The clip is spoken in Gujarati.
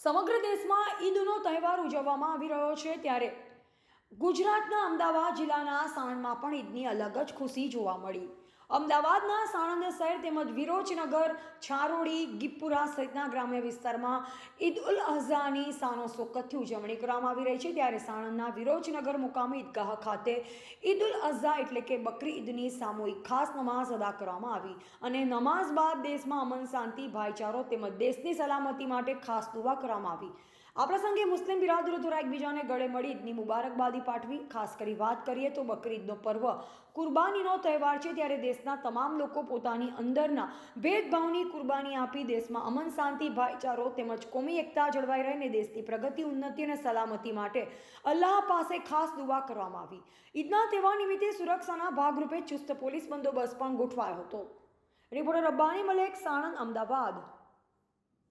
સમગ્ર દેશમાં ઈદનો તહેવાર ઉજવવામાં આવી રહ્યો છે ત્યારે ગુજરાતના અમદાવાદ જિલ્લાના સાણંદમાં પણ ઈદની અલગ જ ખુશી જોવા મળી. અમદાવાદના સાણંદ શહેર તેમજ વિરોચનગર, છારોડી ગીપુરા સહિતના ગ્રામ્ય વિસ્તારમાં ઈદ ઉલ અઝાની સાનો શોકતથી ઉજવણી કરવામાં આવી રહી છે. ત્યારે સાણંદના વિરોચનગર મુકામે ઈદગાહ ખાતે ઈદ ઉલ અઝા એટલે કે બકરી ઈદની સામૂહિક ખાસ નમાઝ અદા કરવામાં આવી અને નમાઝ બાદ દેશમાં અમન શાંતિ, ભાઈચારો તેમજ દેશની સલામતી માટે ખાસ દુવા કરવામાં આવી. આ પ્રસંગે મુસ્લિમ બિરાદરો દ્વારા એકબીજાને ગળે મળી ઈદની મુબારકબાદી પાઠવી. ખાસ કરી વાત કરીએ તો બકરીદનો પર્વ કુરબાનીનો તહેવાર છે ત્યારે દેશના તમામ લોકો પોતાની અંદરના ભેદભાવની કુરબાની આપી દેશમાં અમન શાંતિ, ભાઈચારો તેમજ કોમી એકતા જળવાઈ રહે અને દેશની પ્રગતિ, ઉન્નતિ અને સલામતી માટે અલ્લાહ પાસે ખાસ દુઆ કરવામાં આવી. ઈદના તહેવાર નિમિત્તે સુરક્ષાના ભાગરૂપે ચુસ્ત પોલીસ બંદોબસ્ત પણ ગોઠવાયો હતો. રિપોર્ટર રબ્બાની મલેક, સાણંદ, અમદાવાદ.